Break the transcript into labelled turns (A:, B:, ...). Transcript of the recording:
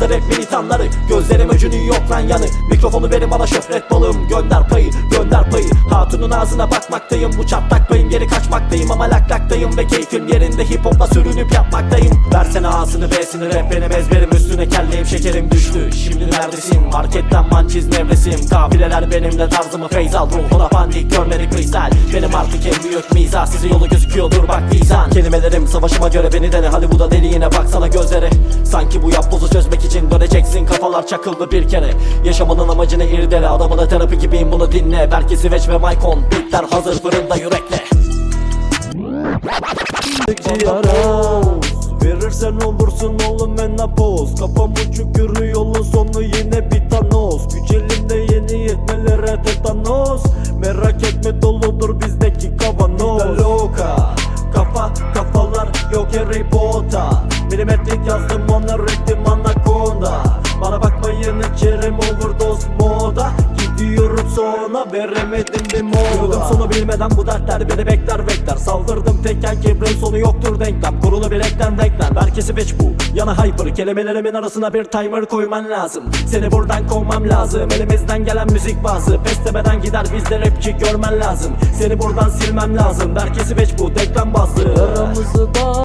A: Yazdı rap militanları. Gözlerim öcünün yok lan yanı. Mikrofonu verin bana şöhret balığım gönder Hatunun ağzına bakmaktayım. Bu çatlak payım geri kaçmaktayım. Ama lak laktayım ve keyfim yerinde. Hip hopla sürünüp yapmaktayım. Versene A'sını B'sini rap benim ezberim. Üstüne kelleyim şekerim düştü. Şimdi neredesin? Marketten mançiz nevresim. Kafileler benimle tarzımı feyz al Ruhuna pandik görmedi kristal. Benim artık en büyük mizah. Size yolu gözüküyordur bak vizan Kelimelerim savaşıma göre beni dene. Hadi bu da deliğine baksana gözlere. Sanki bu yapbozu çözmek için döneceksin. Kafalar çakıldı bir kere. Yaşamanın amacını irdele. Adamına terapi gibiyim bunu dinle. Belki Sveç ve Maykon Bitler hazır fırında yürekle. Verirsen olursun oğlum menopoz Kafam uçuk yolun sonu yine bir thanos. Güç elimde yeni yetmelere tetanos Merak etme doludur bizdeki kavanoz. Vida loca Kafa kafalar yok Harry Potter Milimetrik yazdım ona ettim anakonda Bana bakmayın içerim moda Sonra veremedim bir mola. Yürüdüm sonu bilmeden bu dertler beni bekler bekler. Saldırdım tekken kibrin sonu yoktur denklem. Kurulu bir denklem. Herkesi beç bu. Yana hyper Kelimelerimin arasına bir timer koyman lazım. Seni buradan kovmam lazım. Elimizden gelen müzik bazı. Pes demeden gider bizde rapçi görmen lazım. Seni buradan silmem lazım. Herkesi beç bu denklem bazı
B: Aramızı da